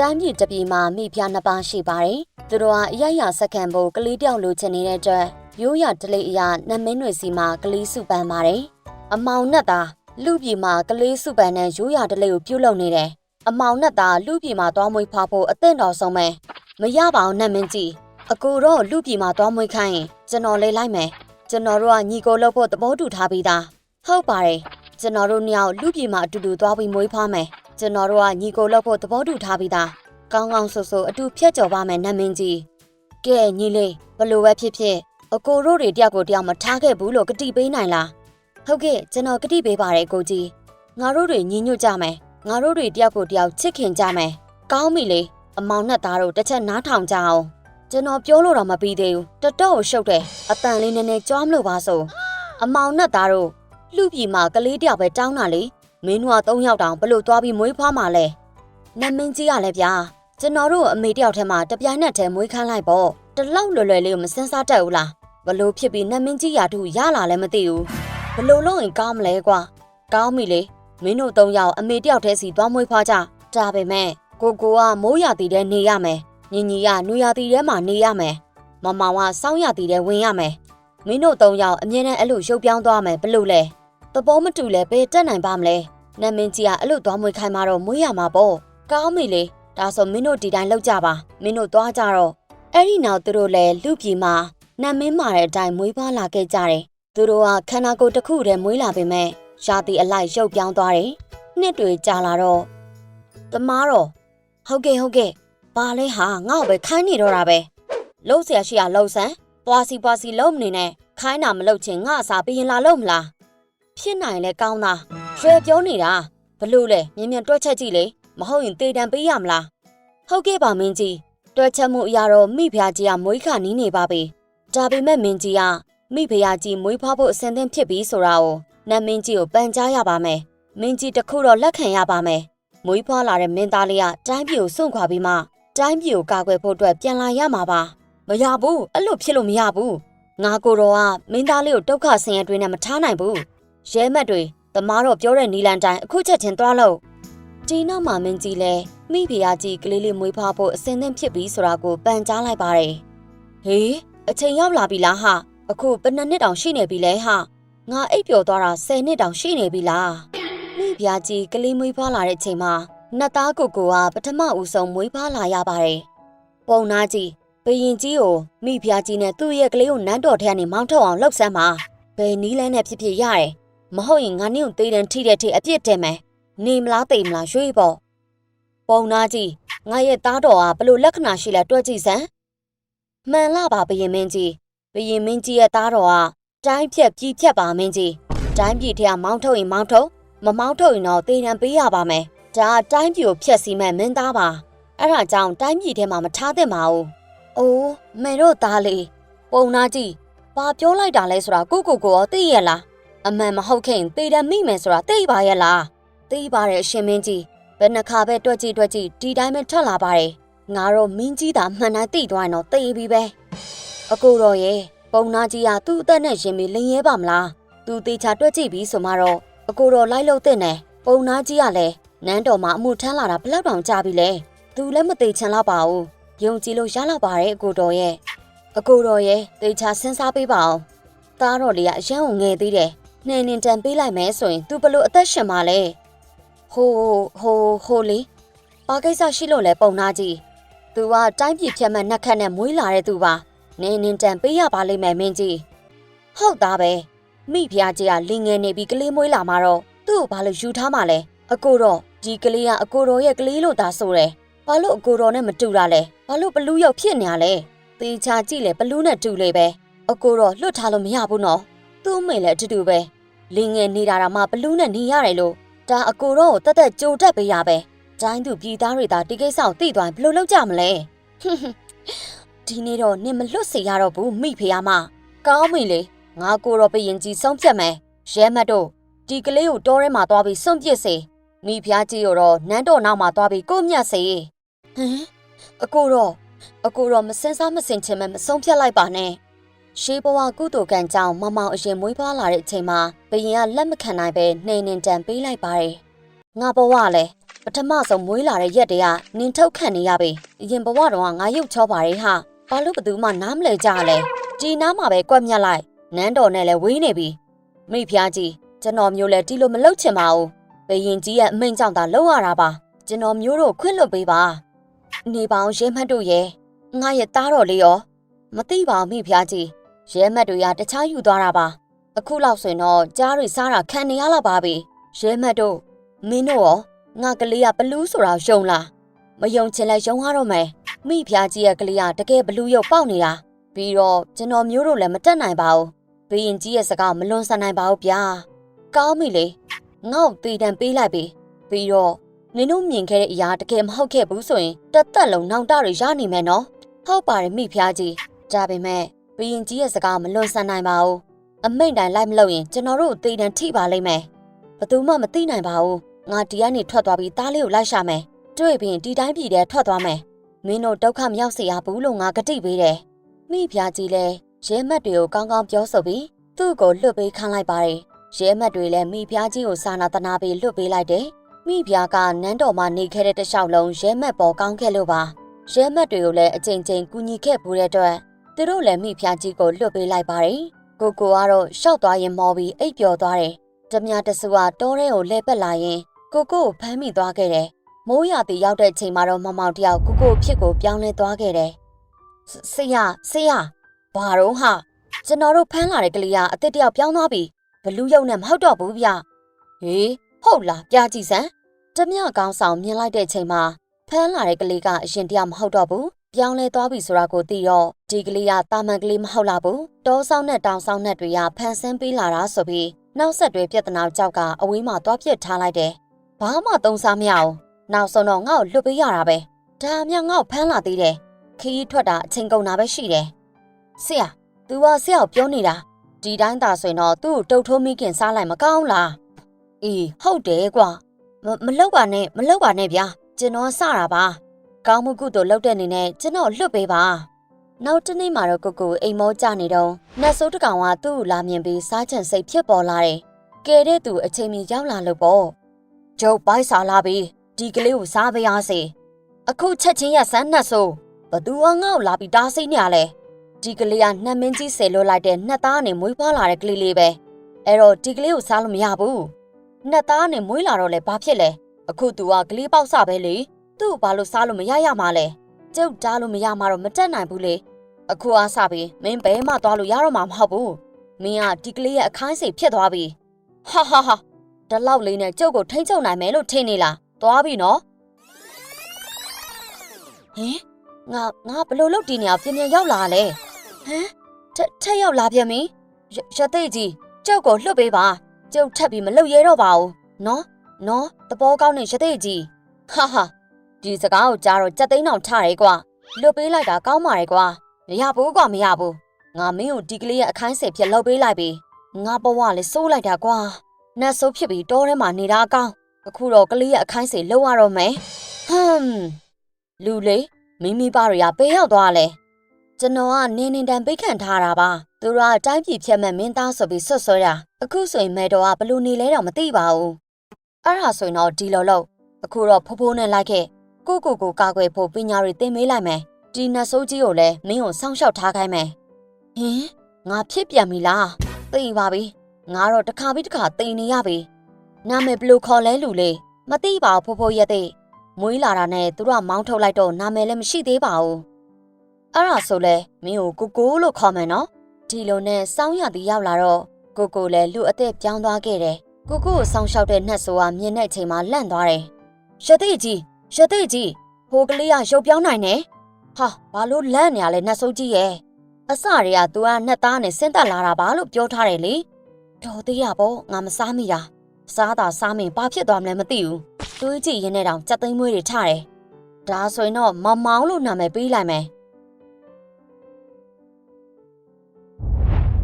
တိုင်းပြည်တစ်ပြည်မှာမိဖုရားနှစ်ပါးရှိပါတယ်။သူတို့ဟာအရရစက္ကန့်ဖို့ကလေးတယောက်လိုချင်နေတဲ့အတွက်ရိုးရတလေးအရာနတ်မင်းတွေစီမှာကလေးစုပန်းပါတယ်။အမောင်နဲ့သားလူပြည်မှာကလေးစုပန်းနဲ့ရိုးရတလေးကိုပြုတ်လုံနေတယ်။အမောင်နဲ့သားလူပြည်မှာသွားမွေးဖွားဖို့အသင့်တော်ဆုံးပဲ။မရပါဘူးနတ်မင်းကြီး။အကူတော့လူပြည်မှာသွားမွေးခိုင်းရင်ကျွန်တော်လေးလိုက်မယ်။ကျွန်တော်တို့ကညီကိုလုပ်ဖို့သဘောတူထားပြီးသား။ဟုတ်ပါတယ်။ကျွန်တော်တို့နှစ်ယောက်လူပြည်မှာအတူတူသွားပြီးမွေးဖွားမယ်။ ကျွန်တော်တို့ကညီကိုလုပ်ဖို့သဘောတူထားပြီးသား။ကောင်းကောင်းဆိုဆိုအတူဖြတ်ကျော်ပါမယ်နတ်မင်းကြီး။ကဲညီလေးဘလို့ပဲဖြစ်ဖြစ်အကိုတို့တွေတယောက်ကိုတယောက်မထားခဲ့ဘူးလို့ကတိပေးနိုင်လား။ဟုတ်ကဲ့ကျွန်တော်ကတိပေးပါတယ်ကိုကြီး။ငါတို့တွေညီညွတ်ကြမယ်။ငါတို့တွေတယောက်ကိုတယောက်ချစ်ခင်ကြမယ်။ကောင်းပြီလေအမောင်နဲ့သားတို့တစ်ချက်နားထောင်ကြအောင်။ကျွန်တော်ပြောလို့တော့မပြီးသေးဘူး။တတော့ကိုရှုပ်တယ်။အတန်လေးနည်းနည်းကြွားမလို့ပါဆို။အမောင်နဲ့သားတို့လူပြည်မှာကလေးတယောက်ပဲတောင်းတာလေ။ မင်းတို့က၃ယောက်တောင်ဘလို့သွားပြီးမွေးဖွားမှာလဲ။နတ်မင်းကြီးကလည်းဗျာကျွန်တော်တို့အမေတယောက်ထဲမှာတပြိုင်နက်တည်းမွေးခန်းလိုက်ပေါ့။တလောက်လွယ်လွယ်လေးကိုမစင်စားတတ်ဘူးလား။ဘလို့ဖြစ်ပြီးနတ်မင်းကြီးရာထူရလာလည်းမသိဘူး။ဘလို့လုံးရင်ကောင်းမလဲကွာ။ကောင်းပြီလေ။မင်းတို့၃ယောက်အမေတယောက်တည်းစီသွားမွေးဖွားကြ။ဒါပေမဲ့ကိုကိုကမိုးရတီထဲနေရမယ်။ညီညီကနူရတီထဲမှာနေရမယ်။မမောင်ကစောင်းရတီထဲဝင်ရမယ်။မင်းတို့၃ယောက်အမြဲတမ်းအဲ့လိုရုပ်ပြောင်းသွားမယ်ဘလို့လဲ။သဘောမတူလဲဘယ်တက်နိုင်ပါမလဲ။ နတ်မင်းကြီးကအဲ့လိုသွားမွေးခိုင်းမှတော့မွေးရမှာပေါ့။ကောင်းပြီလေ။ဒါဆိုမင်းတို့ဒီတိုင်းလောက်ကြပါ။မင်းတို့သွားကြတော့အဲ့ဒီနောက်သူတို့လည်းလူပြည်မှာနတ်မင်းမာတဲ့အတိုင်းမွေးဖွားလာခဲ့ကြတယ်။သူတို့ကခန္ဓာကိုယ်တစ်ခုတည်းမွေးလာပေမဲ့ရာသီအလိုက်ရုပ်ပြောင်းသွားတယ်။နှစ်တွေကြာလာတော့တမားတော့ဟုတ်ကဲ့ဟုတ်ကဲ့ဘာလဲဟာငါ့ကိုပဲခိုင်းနေတော့တာပဲ။လှုပ်เสียရှိရလှုပ်စမ်းပွားစီပွားစီလှုပ်မနေနဲ့ခိုင်းတာမလှုပ်ချင်ငါအစာပြီးရင်လာလှုပ်မလား။ဖြစ်နိုင်လဲကောင်းတာ ရွှေပြောနေတာဘလို့လဲမြင်မြန်တွက်ချက်ကြည့်လေမဟုတ်ရင်တေတံပေးရမလား။ဟုတ်ကဲ့ပါမင်းကြီးတွက်ချက်မှုအရာတော့မိဖုရားကြီးကမွေးခါနီးနေပါပြီ။ဒါပေမဲ့မင်းကြီးကမိဖုရားကြီးမွေးဖွားဖို့အစဉ်သင့်ဖြစ်ပြီဆိုတာကိုနတ်မင်းကြီးကိုပန်ကြားရပါမယ်။မင်းကြီးတစ်ခုတော့လက်ခံရပါမယ်။မွေးဖွားလာတဲ့မင်းသားလေးကတိုင်းပြည်ကိုစွန့်ခွာပြီးမှတိုင်းပြည်ကိုကာကွယ်ဖို့အတွက်ပြန်လာရမှာပါ။မရဘူးအဲ့လိုဖြစ်လို့မရဘူး။ငါကိုတော့ကမင်းသားလေးကိုဒုက္ခဆင်းရဲတွေနဲ့မထားနိုင်ဘူး။ရဲမက်တွေ တမားတော့ပြောတဲ့နီလန်တိုင်းအခုချက်ချင်းသွားလို့ဒီနောက်မှာမင်းကြီးလဲမိဖုရားကြီးကလေးလေးမွေးဖွားဖို့အစဉ်သင့်ဖြစ်ပြီဆိုတာကိုပန်ကြားလိုက်ပါတယ်။ဟေးအချိန်ရောက်လာပြီလားဟာအခုဘယ်နှစ်နှစ်တောင်ရှိနေပြီလဲဟာငါအိပ်ပျော်သွားတာ10နှစ်တောင်ရှိနေပြီလားမိဖုရားကြီးကလေးမွေးဖွားလာတဲ့အချိန်မှာနတ်သားကိုကိုကပထမဦးဆုံးမွေးဖွားလာရပါတယ်။ပုံနာကြီးဘရင်ကြီးကိုမိဖုရားကြီးနဲ့သူ့ရဲ့ကလေးကိုနန်းတော်ထဲကနေမောင်းထုတ်အောင်လှုပ်ဆမ်းပါဘယ်နီးလန်းနဲ့ဖြစ်ဖြစ်ရတယ် မဟုတ်ရင်ငါနင့်ကိုသေးတယ်ထိတဲ့ထိအပြစ်တင်မယ်နေမလားတိမ်မလားရွှေ့ပေါ့ပုံနာကြီးငါရဲ့သားတော်ကဘလို့လက္ခဏာရှိလဲတွက်ကြည့်စမ်းမှန်လားပါဘရင်မင်းကြီးဘရင်မင်းကြီးရဲ့သားတော်ကတိုင်းဖြက်ပြည်ဖြက်ပါမင်းကြီးတိုင်းပြည်ထဲကမောင်းထုတ်ရင်မောင်းထုတ်မမောင်းထုတ်ရင်တော့တေးတံပေးရပါမယ်ဒါကတိုင်းပြည်ကိုဖျက်ဆီးမဲ့မင်းသားပါအဲ့ဒါကြောင့်တိုင်းပြည်ထဲမှာမထားသင့်ပါဘူးအိုးမေတို့သားလေးပုံနာကြီးဘာပြောလိုက်တာလဲဆိုတာကိုကိုကိုရောသိရလား အမှန်မဟုတ်ခင်တေတံမိမယ်ဆိုတာသိပါရဲ့လားသိပါတယ်အရှင်မင်းကြီးဘယ်နှခါပဲတွက်ကြည့်တွက်ကြည့်ဒီတိုင်းပဲထွက်လာပါတယ်ငါတော့မင်းကြီးသာမှန်တိုင်းသိသွားရင်တော့သိပြီပဲအကိုတော်ရဲ့ပုံနာကြီးကသူ့အသက်နဲ့ရင်ပြီးလင်ရဲပါမလားသူတေချာတွက်ကြည့်ပြီးဆိုမှတော့အကိုတော်လိုက်လို့တဲ့နဲ့ပုံနာကြီးကလည်းနန်းတော်မှာအမှုထမ်းလာတာဘယ်လောက်တောင်ကြာပြီလဲသူလည်းမသေးချင်တော့ပါဘူးယုံကြည်လို့ရလောက်ပါတယ်အကိုတော်ရဲ့အကိုတော်ရဲ့တေချာစဉ်းစားပေးပါအောင်သားတော်လေးကအရန်ကိုငယ်သေးတယ် နှင်းနှင်းတန်ပေးလိုက်မယ်ဆိုရင် तू ဘလို့အသက်ရှင်မှာလဲဟိုဟိုဟိုလေဘာကိစ္စရှိလို့လဲပုံနာကြီး तू ကတိုင်းပြည်ဖြတ်မဲ့နှက်ခတ်နဲ့မွေးလာတဲ့သူပါနှင်းနှင်းတန်ပေးရပါလိမ့်မယ်မင်းကြီးဟုတ်သားပဲမိဖုရားကြီးကလင်ငယ်နေပြီးကလေးမွေးလာမှာတော့သူ့ကိုဘာလို့ယူထားမှာလဲအကိုတော့ဒီကလေးကအကိုတော်ရဲ့ကလေးလို့သာဆိုတယ်ဘာလို့အကိုတော်နဲ့မတူတာလဲဘာလို့ဘလူးရောက်ဖြစ်နေရလဲတေချာကြည့်လေဘလူးနဲ့တူလေပဲအကိုတော့လွတ်ထားလို့မရဘူးနော်သူ့မိလည်းအတူတူပဲ လင်းငယ်နေတာတော့မှဘလူးနဲ့နေရတယ်လို့ဒါအကိုတော့ကိုတက်တက်ကြိုတက်ပေးရပဲတိုင်းသူပြည်သားတွေသာဒီကိစ္စကိုသိသွားရင်ဘယ်လိုလုပ်ကြမလဲဟွန်းဟွန်းဒီနေ့တော့နင်မလွတ်စေရတော့ဘူးမိဖေးမကောင်းပြီလေငါကိုတော့ဘယင်ကြီးဆုံးဖြတ်မယ်ရဲမတ်တို့ဒီကလေးကိုတောထဲမှာသွားပြီးစွန့်ပစ်စေမိဖုရားကြီးကိုတော့နန်းတော်နောက်မှာသွားပြီးကိုမြတ်စေဟမ်အကိုတော့အကိုတော့မစင်စားမစင်ချင်မဲ့မဆုံးဖြတ်လိုက်ပါနဲ့ ရှေးဘဝကုသိုလ်ကံကြောင့်မမောင်အရင်မွေးဖွားလာတဲ့အချိန်မှာဘယင်ကလက်မခံနိုင်ပဲနှိမ်နှင်တန်ပေးလိုက်ပါတယ်။ငါဘဝလည်းပထမဆုံးမွေးလာတဲ့ရက်တည်းကနင်ထုတ်ခံနေရပြီအရင်ဘဝတော့ကငါရုပ်ချောပါရဲ့ဟာဘာလို့ဘသူမှနားမလဲကြလဲဒီနားမှာပဲကွက်မြက်လိုက်နန်းတော်နဲ့လည်းဝေးနေပြီမိဖုရားကြီးကျွန်တော်မျိုးလဲတီလိုမလုပ်ချင်ပါဘူးဘယင်ကြီးရဲ့အမိန့်ကြောင့်သာလုပ်ရတာပါကျွန်တော်မျိုးတို့ခွင့်လွတ်ပေးပါနေပါအောင်ရဲမှတ်တို့ရဲ့ငါရဲ့သားတော်လေးရောမသိပါဘူးမိဖုရားကြီး ရဲမှတ်တို့ရတခြားယူသွားတာပါအခုလောက်ဆိုရင်တော့ကြားတွေစားတာခံနေရလောက်ပါပြီရဲမှတ်တို့မင်းတို့ရောငါကလေးကဘလူးဆိုတာယုံလားမယုံချင်လဲယုံရတော့မယ်မိဖုရားကြီးရဲ့ကလေးကတကယ်ဘလူးရုပ်ပေါက်နေတာပြီးတော့ကျွန်တော်မျိုးတို့လည်းမတက်နိုင်ပါဘူးဘယင်ကြီးရဲ့စကားမလွန်ဆန်နိုင်ပါဘူးဗျာကောင်းပြီလေငေါ့တီတန်ပေးလိုက်ပြီပြီးတော့နင်တို့မြင်ခဲ့တဲ့အရာတကယ်မဟုတ်ခဲ့ဘူးဆိုရင်တစ်သက်လုံးနောင်တတွေရနိုင်မယ်နော်ဟုတ်ပါတယ်မိဖုရားကြီးဒါပေမဲ့ ဘယင်ကြီးရဲ့စကားမလွန်ဆန်နိုင်ပါဘူးအမိန့်တိုင်းလိုက်မလို့ရင်ကျွန်တော်တို့တီတန်ထိပါလိမ့်မယ်ဘယ်သူမှမသိနိုင်ပါဘူးငါဒီကနေထွက်သွားပြီးသားလေးကိုလိုက်ရှာမယ်တွေ့ပြီးဒီတိုင်းပြည်ထဲထွက်သွားမယ်မင်းတို့ဒုက္ခမရောက်စေရဘူးလို့ငါကတိပေးတယ်မိဖုရားကြီးလည်းရဲမက်တွေကိုကောင်းကောင်းပြောဆိုပြီးသူ့ကိုလွတ်ပေးခိုင်းလိုက်ပါတယ်ရဲမက်တွေလည်းမိဖုရားကြီးကိုစာနာတနာပြီးလွတ်ပေးလိုက်တယ်မိဖုရားကနန်းတော်မှာနေခဲ့တဲ့တစ်လျှောက်လုံးရဲမက်ပေါ်ကောင်းခဲ့လို့ပါရဲမက်တွေကိုလည်းအချိန်ချင်းကူညီခဲ့ပူတဲ့အတွက် သူတို့လည်းမိဖုရားကြီးကိုလွတ်ပေးလိုက်ပါတယ်ကိုကိုကတော့ရှောက်သွားရင်မော်ပြီးအိပ်ပျော်သွားတယ်ဓမြတဆူကတောထဲကိုလှည့်ပတ်လာရင်ကိုကိုကိုဖမ်းမိသွားခဲ့တယ်မိုးရတီရောက်တဲ့ချိန်မှာတော့မမောင်တယောက်ကိုကိုဖြစ်ကိုပြောင်းလဲသွားခဲ့တယ်ဆရာဆရာဘာတော့ဟာကျွန်တော်တို့ဖမ်းလာတဲ့ကလေးကအစ်စ်တယောက်ပြောင်းသွားပြီဘလူးရုံနဲ့မဟုတ်တော့ဘူးဗျဟေးဟုတ်လားပြကြည့်စမ်းဓမြကောင်းဆောင်မြင်လိုက်တဲ့ချိန်မှာဖမ်းလာတဲ့ကလေးကအရင်တယောက်မဟုတ်တော့ဘူး ပြောင်းလဲသွားပြီဆိုတာကိုသိတော့ဒီကလေးကတာမန်ကလေးမဟုတ်လာဘူးတောဆောင်နဲ့တောင်ဆောင်နဲ့တွေကဖန်ဆင်းပေးလာတာဆိုပြီးနောက်ဆက်တွဲပြဿနာကြောက်ကအဝေးမှာသွားပြစ်ထားလိုက်တယ်ဘာမှသုံးစားမရအောင်နောက်ဆုံးတော့ငါ့ကိုလွတ်ပေးရတာပဲဒါမှငါ့ကိုဖမ်းလာသေးတယ်ခီးထွက်တာအချိန်ကုန်တာပဲရှိတယ်ဆရာ तू ကဆရာကိုပြောနေတာဒီတိုင်းသာဆိုရင်တော့သူ့ကိုတုတ်ထိုးမိခင်စားလိုက်မကောင်းလားအေးဟုတ်တယ်ကွာမမလောက်ပါနဲ့မလောက်ပါနဲ့ဗျာကျွန်တော်စတာပါ ကောင်းမှုကုသိုလ်လုပ်တဲ့အနေနဲ့ကျွန်တော်လွတ်ပေးပါနောက်တနေ့မှာတော့ကိုကိုအိမ်မောကြနေတော့နတ်ဆိုးတကောင်ကသူ့ကိုလာမြင်ပြီးစားချင်စိတ်ဖြစ်ပေါ်လာတယ်ကဲတဲ့သူအချိန်မီရောက်လာလို့ပေါ့ကျုပ်ပိုက်စားလာပြီဒီကလေးကိုစားပါရစေအခုချက်ချင်းရဆန်းနှက်ဆိုဘသူကငေါ့လာပြီးတားစိမ့်နေရလဲဒီကလေးကနှက်မင်းကြီးဆယ်လွတ်လိုက်တဲ့နှက်သားနဲ့မွေးဖွားလာတဲ့ကလေးလေးပဲအဲ့တော့ဒီကလေးကိုစားလို့မရဘူးနှက်သားနဲ့မွေးလာတော့လဲဘာဖြစ်လဲအခုသူကကလေးပေါက်စပဲလေ သူ့ကိုဘာလို့စားလို့မရရမှာလဲကျုပ်တားလို့မရမှာတော့မတက်နိုင်ဘူးလေအခုအားစပြီးမင်းဘဲမှသွားလို့ရတော့မှာမဟုတ်ဘူးမင်းကဒီကလေးရဲ့အခိုင်းစိတ်ဖြစ်သွားပြီဟာဟာဟာဒီလောက်လေးနဲ့ကျုပ်ကိုထိမ့်ချုပ်နိုင်မယ်လို့ထင်နေလားသွားပြီနော်ဟင်ငါငါဘလို့လုတ်တီနေအောင်ပြင်ပြင်ရောက်လာလဲဟမ်ထက်ထက်ရောက်လာပြန်ပြီရရသိကြီးကျုပ်ကိုလှုပ်ပေးပါကျုပ်ထပ်ပြီးမလှုပ်ရဲတော့ပါဘူးနော်နော်တဘောကောင်းနေရသိကြီးဟာဟာ ဒီစကားကိုကြားတော့ကြက်သိန်းအောင်ထရဲကွာလွတ်ပေးလိုက်တာကောင်းပါရဲ့ကွာမရဘူးကွာမရဘူးငါမင်းကိုဒီကလေးရဲ့အခိုင်းစိတ်ဖြစ်လှုပ်ပေးလိုက်ပြီငါဘဝလည်းစိုးလိုက်တာကွာနတ်ဆိုးဖြစ်ပြီးတောထဲမှာနေတာအကောင်းအခုတော့ကလေးရဲ့အခိုင်းစိတ်လှုပ်ရတော့မယ်ဟမ်လူလေးမိမိပါရရပေးရောက်သွားလဲကျွန်တော်ကနေနေတန်ပိတ်ခံထားတာပါသူတို့ကတိုင်းပြည်ဖြတ်မဲ့မင်းသားဆိုပြီးဆွတ်ဆွဲတာအခုဆိုရင်မဲတော်ကဘလူနေလဲတော့မသိပါဘူးအဲ့ဒါဆိုရင်တော့ဒီလိုလို့အခုတော့ဖိုးဖိုးနဲ့လိုက်ခဲ့ ကိုကိုကိုကာကွယ်ဖို့ပညာတွေသင်မေးလိုက်မယ်ဒီနတ်ဆိုးကြီးကိုလည်းမင်းကိုစောင့်ရှောက်ထားခိုင်းမယ်ဟင်ငါဖြစ်ပြန်ပြီလားသိပါပြီငါတော့တစ်ခါပြီးတစ်ခါတိန်နေရပြီနာမည်ဘယ်လိုခေါ်လဲလူလေးမသိပါဘူးဖိုးဖိုးရက်သိမွေးလာတာနဲ့သူတို့ကမောင်းထုတ်လိုက်တော့နာမည်လည်းမရှိသေးပါဘူးအဲ့ဒါဆိုလဲမင်းကိုကိုကိုလို့ခေါ်မယ်နော်ဒီလိုနဲ့စောင်းရသည်ရောက်လာတော့ကိုကိုလည်းလူအသက်ပြောင်းသွားခဲ့တယ်ကိုကိုကိုစောင်းလျှောက်တဲ့နှက်ဆိုကမြင်တဲ့အချိန်မှာလန့်သွားတယ်ရသိကြီး ရသိကြီးဟိုကလေးကရုပ်ပြောင်းနိုင်တယ်ဟာဘာလို့လန့်နေရလဲနှက်ဆိုးကြီးရဲ့အစတွေက तू ကနှက်သားနဲ့ဆင်းသက်လာတာပါလို့ပြောထားတယ်လေတော်သေးရပေါ့ငါမစားမိတာစားတာစားမင်းဘာဖြစ်သွားမလဲမသိဘူးတွေးကြည့်ရင်းနဲ့တောင်ကြက်သိမ်းမွေးတွေထတယ်ဒါဆိုရင်တော့မမောင်လို့နာမည်ပေးလိုက်မယ်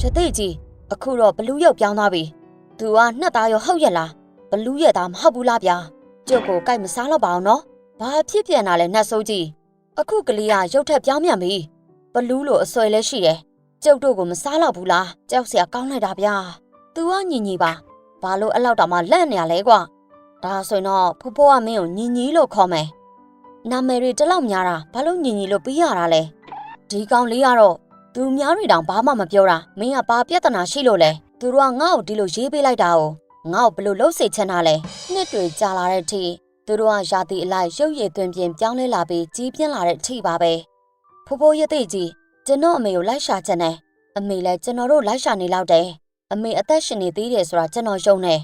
ရသိကြီးအခုတော့ဘလူးရုပ်ပြောင်းသွားပြီသူကနှက်သားရောဟုတ်ရဲ့လားဘလူးရဲ့သားမဟုတ်ဘူးလားဗျာ ကျုပ်ကိုကြိုက်မစားတော့ပါအောင်နော်ဘာဖြစ်ပြန်တာလဲနှက်ဆိုးကြီးအခုကလေးကရုပ်ထက်ပြောင်းပြန်ပြီဘလူးလိုအစွဲလဲရှိတယ်ကျုပ်တို့ကိုမစားတော့ဘူးလားကြောက်စရာကောင်းလိုက်တာဗျာသူကညီညီပါဘာလို့အဲ့လောက်တောင်မှလန့်နေရလဲကွာဒါဆိုရင်တော့ဖိုးဖိုးကမင်းကိုညီညီလို့ခေါ်မယ်နာမည်တွေတစ်လောက်များတာဘာလို့ညီညီလို့ပြီးရတာလဲဒီကောင်လေးကတော့သူများတွေတောင်ဘာမှမပြောတာမင်းကဘာပြဿနာရှိလို့လဲသူတို့ကငါ့ကိုဒီလိုရေးပေးလိုက်တာကို ငါ့ကိုဘယ်လိုလုပ်စေချင်တာလဲနှစ်တွေကြာလာတဲ့အထိသူတို့ကရာသီအလိုက်ရုပ်ရည်သွင်းပြင်းပြောင်းလဲလာပြီးကြီးပြင်းလာတဲ့အထိပါပဲဖိုးဖိုးရသိကြီးကျွန်တော်အမေကိုလိုက်ရှာချင်တယ်အမေလည်းကျွန်တော်တို့လိုက်ရှာနေလောက်တယ်အမေအသက်ရှင်နေသေးတယ်ဆိုတာကျွန်တော်ယုံတယ်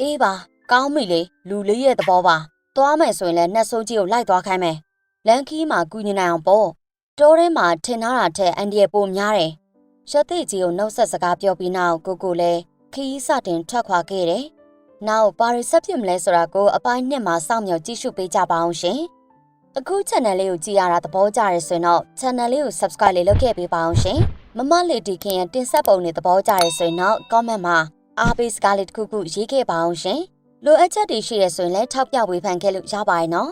အေးပါကောင်းပြီလေလူလေးရဲ့သဘောပါသွားမယ်ဆိုရင်လည်းနှက်ဆိုးကြီးကိုလိုက်သွားခိုင်းမယ်လန်ခီးမှာကူညီနိုင်အောင်ပေါ့တိုးထဲမှာထင်ထားတာထက်အန်ဒီရဲ့ပိုများတယ်ရသိကြီးကိုနှုတ်ဆက်စကားပြောပြီးနောက်ကိုကိုလည်း ခီးစတင်ထွက်ခွာခဲ့တယ်နောက်ပါရီဆက်ဖြစ်မလဲဆိုတာကိုအပိုင်းနှစ်မှာစောင့်မျှော်ကြည့်ရှုပေးကြပါအောင်ရှင်အခု channel လေးကိုကြည့်ရတာသဘောကျရဲဆိုရင်တော့ channel လေးကို subscribe လေးလုပ်ခဲ့ပေးပါအောင်ရှင်မမလေးဒီခင်ရဲ့တင်ဆက်ပုံတွေသဘောကျရဲဆိုရင်တော့ comment မှာအားပေးစကားလေးတစ်ခုခုရေးခဲ့ပါအောင်ရှင်လိုအပ်ချက်တွေရှိရဆိုရင်လည်းထောက်ပြဝေဖန်ခဲ့လို့ရပါတယ်နော်